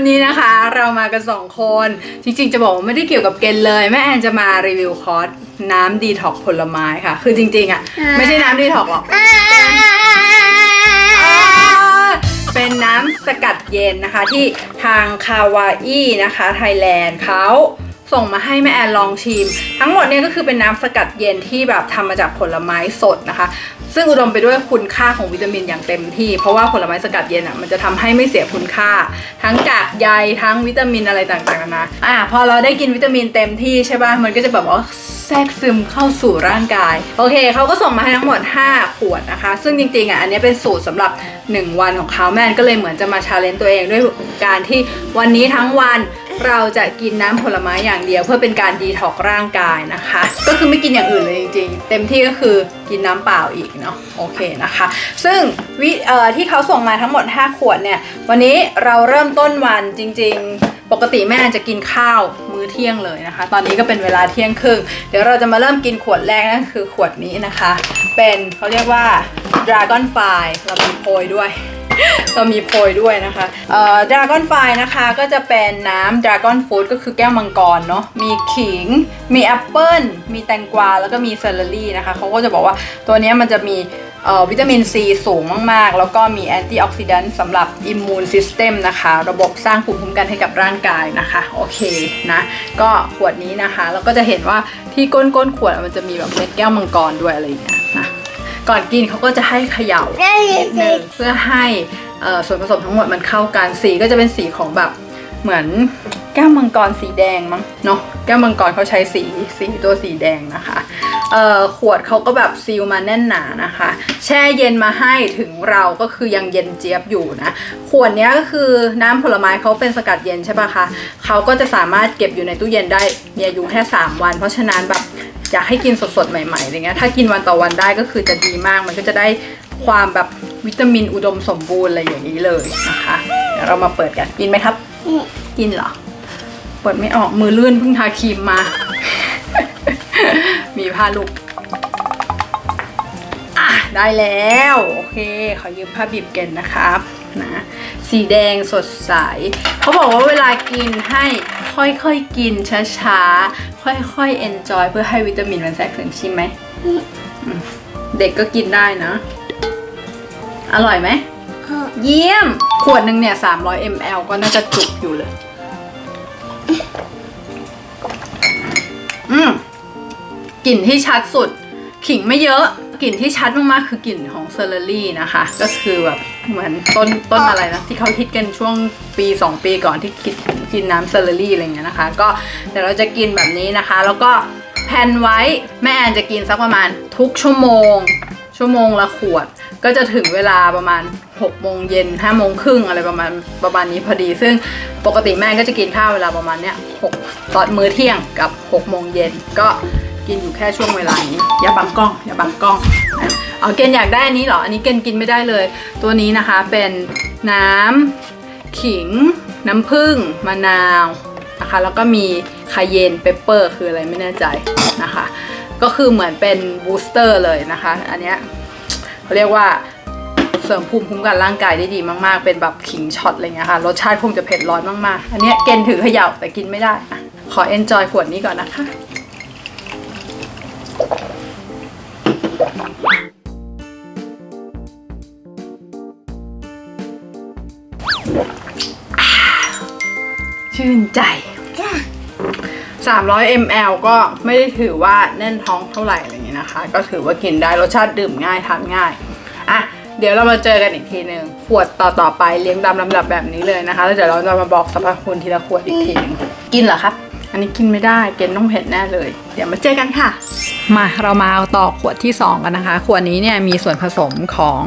วันนี้นะคะเรามากันสองคน จริงๆจะบอกว่าไม่ได้เกี่ยวกับเกณฑ์เลย แม่แอนจะมารีวิวคอร์สน้ำดีท็อกผลไม้ค่ะ คือจริงๆอะไม่ใช่น้ำดีท็อกหรอก เป็นน้ำสกัดเย็นนะคะที่ทางคาวาอี้นะคะไทยแลนด์เขา ส่งมาให้แม่แอนลองชิม ทั้งหมดเนี่ยก็คือเป็นน้ำสกัดเย็นที่แบบทำมาจากผลไม้สดนะคะ ซึ่งอุดมไปด้วยคุณค่าของวิตามินอย่างเต็มที่ เพราะว่าผลไม้สกัดเย็นอะมันจะทำให้ไม่เสียคุณค่า ทั้งกากใยทั้งวิตามินอะไรต่างๆนนะอะพอเราได้กินวิตามินเต็มที่ใช่ป่ะมันก็จะแบบว่าแทรกซึมเข้าสู่ร่างกาย โอเคเขาก็ส่งมาให้ทั้งหมด 5 ขวดนะคะ ซึ่งจริงๆอะอันนี้เป็นสูตรสำหรับ 1 วันของเขาแม่นก็เลยเหมือนจะมาชาเลนจ์ตัวเองด้วยการที่วันนี้ทั้งวัน เราจะกินน้ำผลไม้อย่างเดียว เพื่อเป็นการดีท็อกร่างกายนะคะ ก็คือไม่กินอย่างอื่นเลยจริงๆ เต็มที่ก็คือกินน้ำเปล่าอีกเนาะโอเคนะคะ ซึ่งวิเอ่อที่เขาส่งมาทั้งหมด 5 ขวดเนี่ย วันนี้เราเริ่มต้นวันจริง ๆปกติแม่จะกินข้าวมื้อเที่ยงเลยนะคะ ตอนนี้ก็เป็นเวลาเที่ยงครึ่ง เดี๋ยวเราจะมาเริ่มกินขวดแรกนั่นคือขวดนี้นะคะ เป็นเขาเรียกว่า Dragon f i เรามีโพยด้วย เรามีโพยด้วยนะคะเอ่อ Dragon f i นะคะก็จะเป็นน้ำ Dragon Fruit ก็คือแก้วมังกรเนาะมีขิง มีแอปเปิ้ลมีแตงกวาแล้วก็มีเซเลอรี่นะคะเขาก็จะบอกว่าตัวนี้มันจะมีเอ่อวิตามินซีสูงมาก ๆ แล้วก็มีแอนตี้ออกซิแดนต์สำหรับอิมมูนซิสเต็มนะคะ ระบบสร้างภูมิคุ้มกันให้กับร่างกายนะคะ โอเคนะ ก็ขวดนี้นะคะ เราก็จะเห็นว่าที่ก้นก้นๆขวดมันจะมีแบบเม็ดแก้วมังกรด้วยอะไรอย่างเงี้ยนะ ก่อนกินเขาก็จะให้เขย่านิดนึงเพื่อให้เอ่อส่วนผสมทั้งหมดมันเข้ากันสีก็จะเป็นสีของแบบเหมือนแก้วมังกรสีแดงมั้งเนาะแก้วมังกรเขาใช้สีสีตัวสีแดงนะคะเอ่อขวดเขาก็แบบซีลมาแน่นหนานะคะ แช่เย็นมาให้ถึงเราก็คือยังเย็นเจี๊ยบอยู่นะ ขวดเนี้ยก็คือน้ำผลไม้เขาเป็นสกัดเย็นใช่ปะคะเขาก็จะสามารถเก็บอยู่ในตู้เย็นได้มีอายุแค่ 3 วัน เพราะฉะนั้นแบบ อยากให้กินสดๆใหม่ๆอะไรเงี้ยถ้ากินวันต่อวันได้ก็คือจะดีมาก มันก็จะได้ความแบบวิตามินอุดมสมบูรณ์อะไรอย่างนี้เลยนะคะเดี๋ยวเรามาเปิดกันกินไหมครับกินเหรอเปิดไม่ออกมือลื่นเพิ่งทาครีมมา มีผ้าลูกอะได้แล้ว โอเค ขอยืมผ้าบีบเกนนะครับนะ สีแดงสดใส เขาบอกว่าเวลากินให้ค่อยๆกินช้าๆ ค่อยๆ enjoy เพื่อให้วิตามินมันแทรกถึงชิมไหมอืมเด็กก็กินได้นะ อร่อยไหม เยี่ยม ขวดหนึ่งเนี่ย 300 ml ก็น่าจะจุกอยู่เลย อืมกลิ่นที่ชัดสุด ขิงไม่เยอะ กลิ่นที่ชัดมากๆ คือกลิ่นของเซอร์รี่นะคะ ก็คือแบบ เหมือนต้นต้นอะไรนะ ที่เขาฮิตกันช่วงปี 2 ปีก่อนที่กินกินน้ำเซอร์รี่อะไรเงี้ยนะคะ ก็เดี๋ยวเราจะกินแบบนี้นะคะ แล้วก็แพนไว้แม่แอนจะกินสักประมาณทุกชั่วโมง ชั่วโมงละขวด ก็จะถึงเวลาประมาณ6โมงเย็น5โมงครึ่งอะไรประมาณประมาณนี้พอดี ซึ่งปกติแม่ก็จะกินข้าวเวลาประมาณเนี้ย6ตอนมื้อเที่ยงกับ6โมงเย็นก็กินอยู่แค่ช่วงเวลานี้อย่าบังกล้องอย่าบังกล้องนะ เอเกณฑ์อยากได้อันนี้เหรอ อันนี้เกณฑ์กินไม่ได้เลย ตัวนี้นะคะเป็นน้ำขิง น้ำผึ้งมะนาวนะคะ แล้วก็มีคาเยนเปปเปอร์ คืออะไรไม่แน่ใจนะคะ ก็คือเหมือนเป็นบูสเตอร์เลยนะคะ อันเนี้ยเขาเรียกว่าเสริมภูมิคุ้มกันร่างกายได้ดีมากๆ เป็นแบบขิงช็อตอะไรเงี้ยค่ะ รสชาติคงจะเผ็ดร้อนมากๆ อันเนี้ยเกณฑ์ถือเขย่าแต่กินไม่ได้ ขอเอนจอยขวดนี้ก่อนนะคะ ชื่นใจ300 ml ก็ไม่ได้ถือว่าแน่นท้องเท่าไหร่อะไรอย่างนี้นะคะ ก็ถือว่ากินได้รสชาติดื่มง่ายทานง่ายอะเดี๋ยวเรามาเจอกันอีกทีหนึ่งขวดต่อต่อๆไปเลี้ยงตามลำดับแบบนี้เลยนะคะ แล้วเดี๋ยวเราจะมาบอกสรรพคุณทีละขวดอีกทีหนึงกินเหรอครับ อันนี้กินไม่ได้เกณฑ์ต้องเผ็ดแน่เลย เดี๋ยวมาเจอกันค่ะ มาเรามาเอาต่อขวดที่ 2 กันนะคะ ขวดนี้เนี่ยมีส่วนผสมของ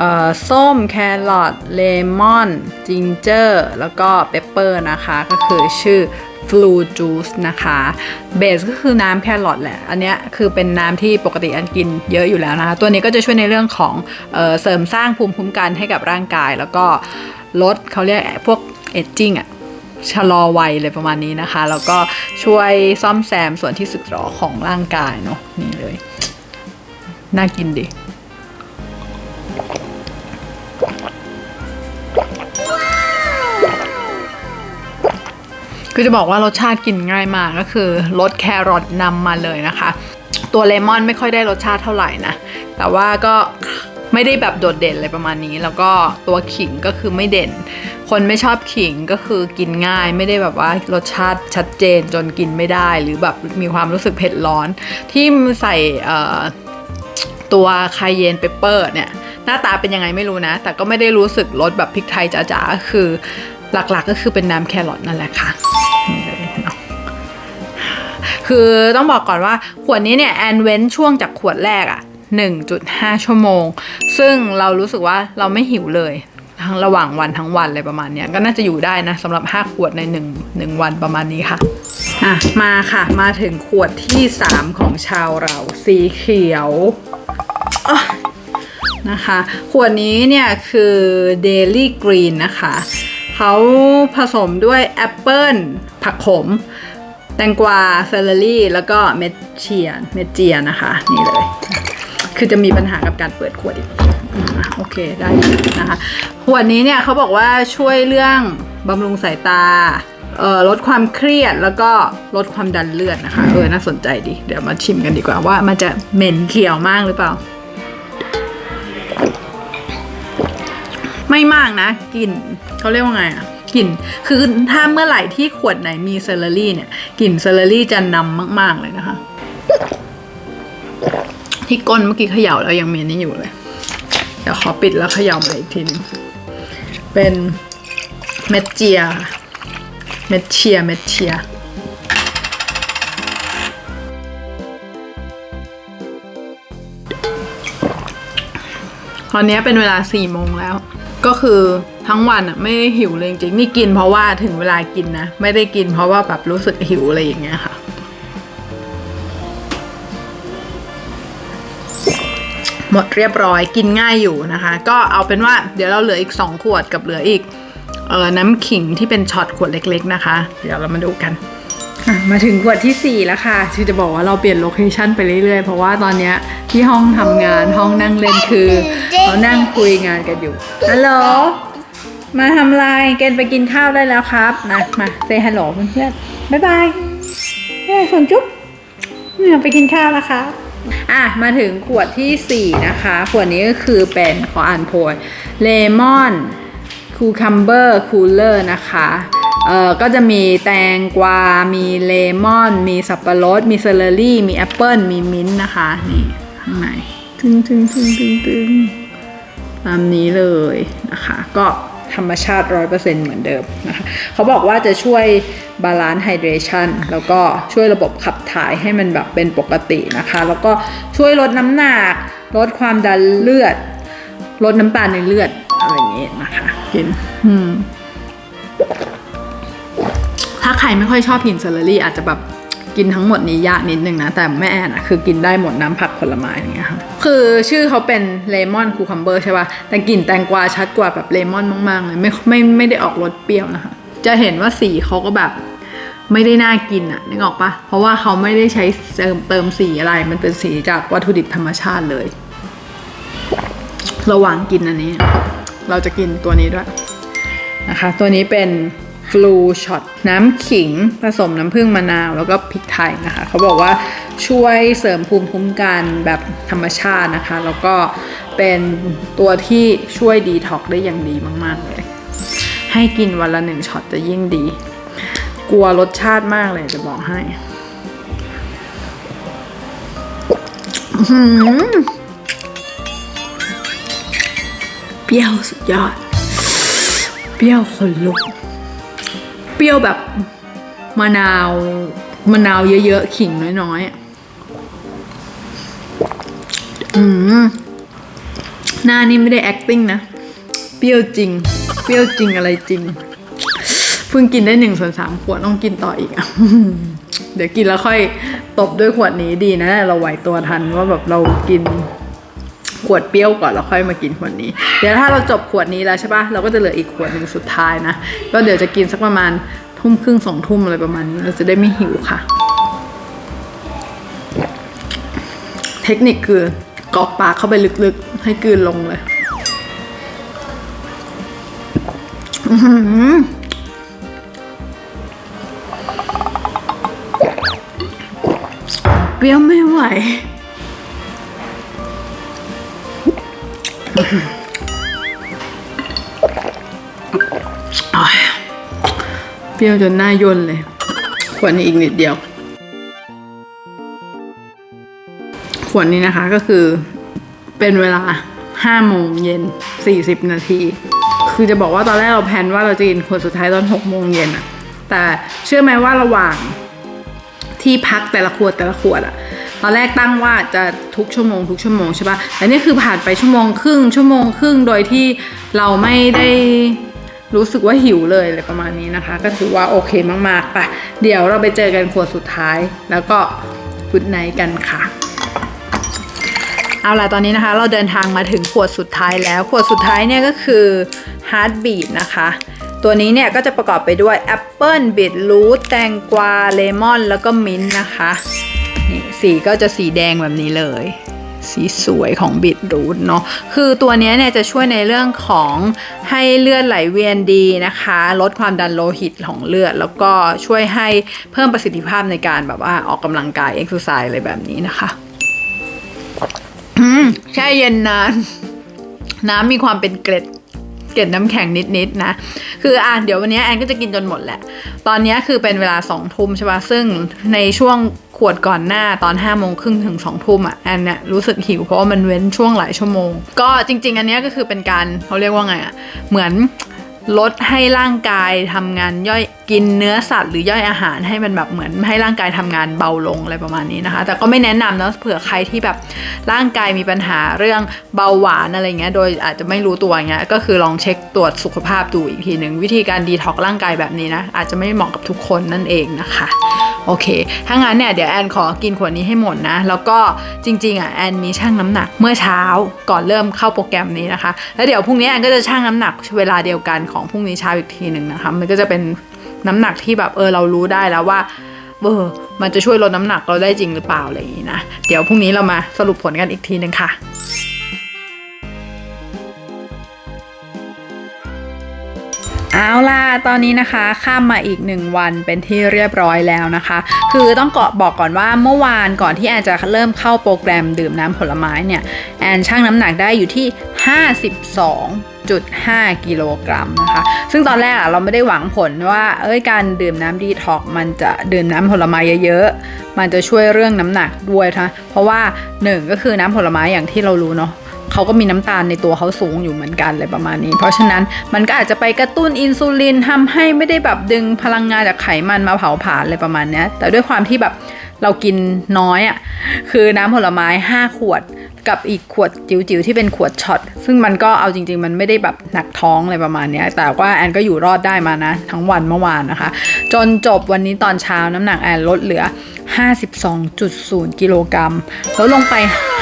ออส้มแครอทเลมอนจิงเจอร์แล้วก็เปปเปอร์นะคะ ก็คือชื่อฟลูจูสนะคะเบสก็คือน้ำแครอทแหละ อันนี้คือเป็นน้ำที่ปกติอันกินเยอะอยู่แล้วนะคะ ตัวนี้ก็จะช่วยในเรื่องของเออเสริมสร้างภูมิคุ้มกันให้กับร่างกาย แล้วก็ลดเขาเรียกพวกเอจจิ้งอะ ชะลอวัยเลยประมาณนี้นะคะ แล้วก็ช่วยซ่อมแซมส่วนที่สึกหรอของร่างกายเนาะนี่เลย น่ากินดิคือจะบอกว่ารสชาติกินง่ายมากก็คือรสแครอทนำมาเลยนะคะ ตัวเลมอนไม่ค่อยได้รสชาติเท่าไหร่นะ แต่ว่าก็ไม่ได้แบบโดดเด่นอะไรประมาณนี้ แล้วก็ตัวขิงก็คือไม่เด่น คนไม่ชอบขิงก็คือกินง่ายไม่ได้แบบว่ารสชาติชัดเจนจนกินไม่ได้ หรือแบบมีความรู้สึกเผ็ดร้อน ที่ใส่ตัวคายเยนเปเปอร์เนี่ยหน้าตาเป็นยังไงไม่รู้นะ แต่ก็ไม่ได้รู้สึกรสแบบพริกไทยจ๋าๆคือหลักๆก็คือเป็นน้ำแครอทนั่นแหละค่ะนี่เลยเนาะคือต้องบอกก่อนว่าขวดนี้เนี่ยแอนเว้นช่วงจากขวดแรกอะ1.5 ชั่วโมง ซึ่งเรารู้สึกว่าเราไม่หิวเลย ทั้งระหว่างวันทั้งวันเลยประมาณเนี้ยก็น่าจะอยู่ได้นะสำหรับ 5 ขวดใน1 1วันประมาณนี้ค่ะอะ มาค่ะมาถึงขวดที่ 3 ของชาวเราสีเขียวนะคะขวดนี้เนี่ยคือ Daily Green นะคะเขาผสมด้วยแอปเปิลผักขม แตงกวาเซเลอรี่แล้วก็เม็ดเชียนเม็ดเจียนะคะ นี่เลย คือจะมีปัญหากับการเปิดขวดอีก โอเคได้นะคะขวดนี้เนี่ยเขาบอกว่าช่วยเรื่องบำรุงสายตาลดความเครียดแล้วก็ลดความดันเลือดนะคะเออน่าสนใจดี เดี๋ยวมาชิมกันดีกว่าว่ามันจะเหม็นเขียวมากหรือเปล่า ไม่มากนะกลิ่นเขาเรียกว่าไงอะกลิ่นคือถ้าเมื่อไหร่ที่ขวดไหนมีเซเลอรี่เนี่ยกลิ่นเซเลอรี่จะนำมาก ๆ เลยนะคะ ที่ก้นเมื่อกี้เขย่าแล้วยังมีนี่อยู่เลย เดี๋ยวขอปิดแล้วเขย่ามาอีกทีนึงเป็นเม็ดเจีย เม็ดเชีย เม็ดเชียตอนนี้เป็นเวลาสี่โมงแล้ว ก็คือทั้งวันอะไม่ได้หิวเลยจริงๆนี่กินเพราะว่าถึงเวลากินนะ ไม่ได้กินเพราะว่าแบบรู้สึกหิวอะไรอย่างเงี้ยค่ะ หมดเรียบร้อยกินง่ายอยู่นะคะ ก็เอาเป็นว่าเดี๋ยวเราเหลืออีก 2 ขวดกับเหลืออีกเออน้ำขิงที่เป็นช็อตขวดเล็ก ๆนะคะ เดี๋ยวเรามาดูกันมาถึงขวดทีสี่4 แล้วค่ะคือจะบอกว่าเราเปลี่ยนโลเคชันไปเรื่อยๆ เพราะว่าตอนนี้ที่ห้องทำงานห้องนั่งเล่นคือเขานั่งคุยงานกันอยู่ฮัลโหลมาทำอะไรเกณฑ์ไปกินข้าวได้แล้วครับนะมาเซฮัลโหลเพื่อนๆบ๊ายบายบ๊ายบายส่วนจุ๊บเนี่ยไปกินข้าวนะคะ อะ มาถึงขวดทีสี่ 4 นะคะ ขวดนี้ก็คือเป็นขออ่านโพยเลมอนคูคัมเบอร์คูลเลอร์นะคะ เอ่อ ก็จะมีแตงกวา มีเลมอน มีสับปะรด มีเซเลอรี่ มีแอปเปิลมีมิ้นท์นะคะ นี่ข้างใน ตึงตึงตึงตึงตึงตามนี้เลยนะคะ ก็ ธรรมชาติ 100%เหมือนเดิมนะคะเขาบอกว่าจะช่วยบาลานซ์ไฮเดรชันแล้วก็ช่วยระบบขับถ่ายให้มันแบบเป็นปกตินะคะ แล้วก็ช่วยลดน้ำหนักลดความดันเลือด ลดน้ำตาลในเลือดอะไรอย่างนี้ยนะคะกินอืมถ้าใครไม่ค่อยชอบกินเซเลอรี่อาจจะแบบ กินทั้งหมดนี้ยากนิดนึงนะ แต่แม่แอนอะคือกินได้หมดน้ำผักผลไม้อย่างเงี้ยค่ะคือชื่อเขาเป็นเลมอนคูคัมเบอร์ใช่ป่ะแต่กลิ่นแตงกวาชัดกว่าแบบเลมอนมากๆเลยไม่ไม่ไม่ได้ออกรสเปรี้ยวนะคะ จะเห็นว่าสีเขาก็แบบไม่ได้น่ากินอะนึกออกปะเพราะว่าเขาไม่ได้ใช้เติมเติมสีอะไร มันเป็นสีจากวัตถุดิบธรรมชาติเลย ระหว่างกินอันนี้ เราจะกินตัวนี้ด้วยนะคะ ตัวนี้เป็น ฟลูช็อตน้ำขิง ผสมน้ำผึ้งมะนาว แล้วก็พริกไทยนะคะ เขาบอกว่าช่วยเสริมภูมิคุ้มกันแบบธรรมชาตินะคะ แล้วก็เป็นตัวที่ช่วยดีท็อกได้อย่างดีมาก ๆ เลย ให้กินวันละหนึ่งช็อตจะยิ่งดี กลัวรสชาติมากเลยจะบอกให้เปรี้ยวสุดยอด เปรี้ยวขนลุก ปรี้ยวแบบมะนาว มะนาวเยอะๆ ขิงน้อยๆอะอืม หน้านี่ไม่ได้ acting นะ เปรี้ยวจริง เปรี้ยวจริงอะไรจริง เพิ่งกินได้หนึ่งส่วนสามขวดต้องกินต่ออีกอะเดี๋ยวกินแล้วค่อยตบด้วยขวดนี้ดีนะ เราไหวตัวทันว่าแบบเรากิน ขวดเปรี้ยวก่อนแล้วค่อยมากินขวดนี้ เดี๋ยวถ้าเราจบขวดนี้แล้วใช่ปะเราก็จะเหลืออีกขวดหนึ่งสุดท้ายนะก็เดี๋ยวจะกินสักประมาณทุ่มครึ่งสองทุ่มอะไรประมาณนี้เราจะได้ไม่หิวค่ะ เทคนิคคือกอกปากเข้าไปลึกๆ ให้กืนลงเลยเปรี้ยวไม่ไหว เปรี้ยวจนหน้าย่นเลย ขวดนี้อีกนิดเดียว ขวดนี้นะคะก็คือเป็นเวลา5โมงเย็น 40 นาที คือจะบอกว่าตอนแรกเราแพนว่าเราจะกินขวดสุดท้ายตอน 6 โมงเย็นอะแต่เชื่อไหมว่าระหว่างที่พักแต่ละขวดแต่ละขวดอะตอนแรกตั้งว่าจะทุกชั่วโมงทุกชั่วโมงใช่ปะแต่นี่คือผ่านไปชั่วโมงครึ่งชั่วโมงครึ่งโดยที่เราไม่ได้ รู้สึกว่าหิวเลยอะไรประมาณนี้นะคะ ก็ถือว่าโอเคมากๆไปะเดี๋ยวเราไปเจอกันขวดสุดท้าย แล้วก็กุดไนกันค่ะเอาล่ะตอนนี้นะคะ เราเดินทางมาถึงขวดสุดท้ายแล้ว ขวดสุดท้ายเนี่ยก็คือ Heartbeat นะคะ ตัวนี้เนี่ยก็จะประกอบไปด้วยแอปเปิลบีทรูทแตงกวาเลมอน แล้วก็มิ้นท์นะคะ นี่สีก็จะสีแดงแบบนี้เลย สีสวยของบิทรูทเนาะ คือตัวนี้เนี่ยจะช่วยในเรื่องของให้เลือดไหลเวียนดีนะคะ ลดความดันโลหิตของเลือด แล้วก็ช่วยให้เพิ่มประสิทธิภาพในการแบบว่าออกกำลังกายเอ็กซ์ไซส์อะไรแบบนี้นะคะ อืมแช่เย็นนาน น้ำมีความเป็นเกล็ด เกล็ดน้ำแข็งนิดๆนะ คืออะเดี๋ยววันนี้แอนก็จะกินจนหมดแหละ ตอนนี้คือเป็นเวลาสองทุ่มใช่ปะซึ่งในช่วงขวดก่อนหน้าตอน5้าโมงครึ่งถึงสองทุ่มอะแอนเนี่ยรู้สึกหิวเพราะว่ามันเว้นช่วงหลายชั่วโมง ก็จริง ๆ อันนี้ก็คือเป็นการเขาเรียกว่าไงอะเหมือนลดให้ร่างกายทำงานย่อย กินเนื้อสัตว์หรือย่อยอาหารให้มันแบบเหมือนให้ร่างกายทำงานเบาลงอะไรประมาณนี้นะคะ แต่ก็ไม่แนะนำนะเผื่อใครที่แบบร่างกายมีปัญหาเรื่องเบาหวานอะไรเงี้ยโดยอาจจะไม่รู้ตัวเงี้ยก็คือลองเช็คตรวจสุขภาพดูอีกทีหนึ่งวิธีการดีท็อกร่างกายแบบนี้นะอาจจะไม่เหมาะกับทุกคนนั่นเองนะคะโอเค ถ้างั้นเนี่ยเดี๋ยวแอนขอกินขวดนี้ให้หมดนะ แล้วก็จริงๆอะแอนมีชั่งน้ำหนักเมื่อเช้าก่อนเริ่มเข้าโปรแกรมนี้นะคะ แล้วเดี๋ยวพรุ่งนี้แอนก็จะชั่งน้ำหนักเวลาเดียวกันของพรุ่งนี้เช้าอีกทีหนึ่งนะคะ มันก็จะเป็น น้ำหนักที่แบบเออเรารู้ได้แล้วว่าเออมันจะช่วยลดน้ำหนักเราได้จริงหรือเปล่าอะไรอย่างนี้นะ เดี๋ยวพรุ่งนี้เรามาสรุปผลกันอีกทีหนึ่งค่ะเอาล่ะ ตอนนี้นะคะข้ามมาอีกหนึ่งวันเป็นที่เรียบร้อยแล้วนะคะ คือต้องเกาะบอกก่อนว่าเมื่อวานก่อนที่แอนจะเริ่มเข้าโปรแกรมดื่มน้ำผลไม้เนี่ย แอนชั่งน้ำหนักได้อยู่ที่ 52.5กิโลกรัมนะคะ ซึ่งตอนแรกอะเราไม่ได้หวังผลว่า เอ้ยการดื่มน้ำดีท็อกมันจะดื่มน้ำผลไม้เยอะๆ มันจะช่วยเรื่องน้ำหนักด้วยนะเพราะว่าหนึ่งก็คือน้ำผลไม้อย่างที่เรารู้เนาะเขาก็มีน้ำตาลในตัวเขาสูงอยู่เหมือนกันเลยประมาณนี้ เพราะฉะนั้นมันก็อาจจะไปกระตุ้นอินซูลินทำให้ไม่ได้แบบดึงพลังงานจากไขมันมาเผาผลาญอะไรประมาณนี้แต่ด้วยความที่แบบเรากินน้อยอะ่ะคือน้ำผลไม้ 5 ขวด กับอีกขวดจิ๋วๆที่เป็นขวดช็อต ซึ่งมันก็เอาจริง ๆ มันไม่ได้แบบหนักท้องอะไรประมาณนี้แต่ว่าแอนก็อยู่รอดได้มานะ ทั้งวันเมื่อวานนะคะ จนจบวันนี้ตอนเช้าน้ำหนักแอนลดเหลือ 52.0 กิโลกรัมลดลงไป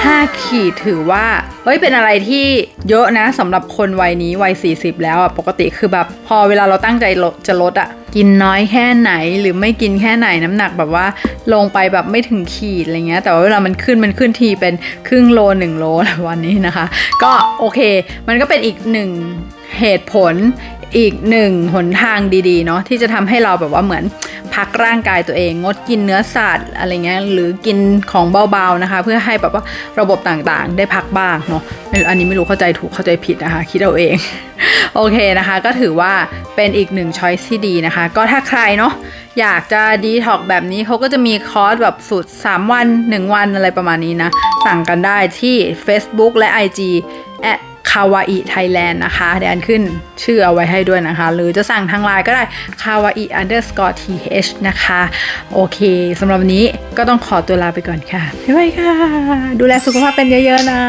5 ขีดถือว่า เฮ้ย เป็นอะไรที่เยอะนะสำหรับคนวัยนี้วัย 40 แล้วอะ ปกติคือแบบ พอเวลาเราตั้งใจลดจะลดอะ กินน้อยแค่ไหนหรือไม่กินแค่ไหนน้ำหนักแบบว่าลงไปแบบไม่ถึงขีดอะไรเงี้ย แต่ว่าเวลามันขึ้นมันขึ้นทีเป็นครึ่งโลหนึ่งโลวันนี้นะคะ ก็โอเค มันก็เป็นอีกหนึ่งเหตุผล อีกหนึ่งหนทางดีๆเนาะที่จะทำให้เราแบบว่าเหมือนพักร่างกายตัวเอง งดกินเนื้อสัตว์อะไรเงี้ยหรือกินของเบาๆนะคะ เพื่อให้แบบว่าระบบต่างๆ ได้พักบ้างเนาะอันนี้ไม่รู้เข้าใจถูกเข้าใจผิดนะคะคิดเอาเอง โอเคนะคะ ก็ถือว่าเป็นอีกหนึ่งช้อยส์ที่ดีนะคะ ก็ถ้าใครเนาะอยากจะดีท็อกแบบนี้เขาก็จะมีคอร์สแบบสูตร 3 วัน 1 วันอะไรประมาณนี้นะ สั่งกันได้ที่ Facebook และ IG แอ คาวาอิไทยแลนด์นะคะ เดี๋ยวอันขึ้นชื่อเอาไว้ให้ด้วยนะคะ หรือจะสั่งทางไลน์ก็ได้คาวาอิ underscore th นะคะ โอเคสำหรับวันนี้ก็ต้องขอตัวลาไปก่อนค่ะ บ๊ายบายค่ะ ดูแลสุขภาพเป็นเยอะๆนะ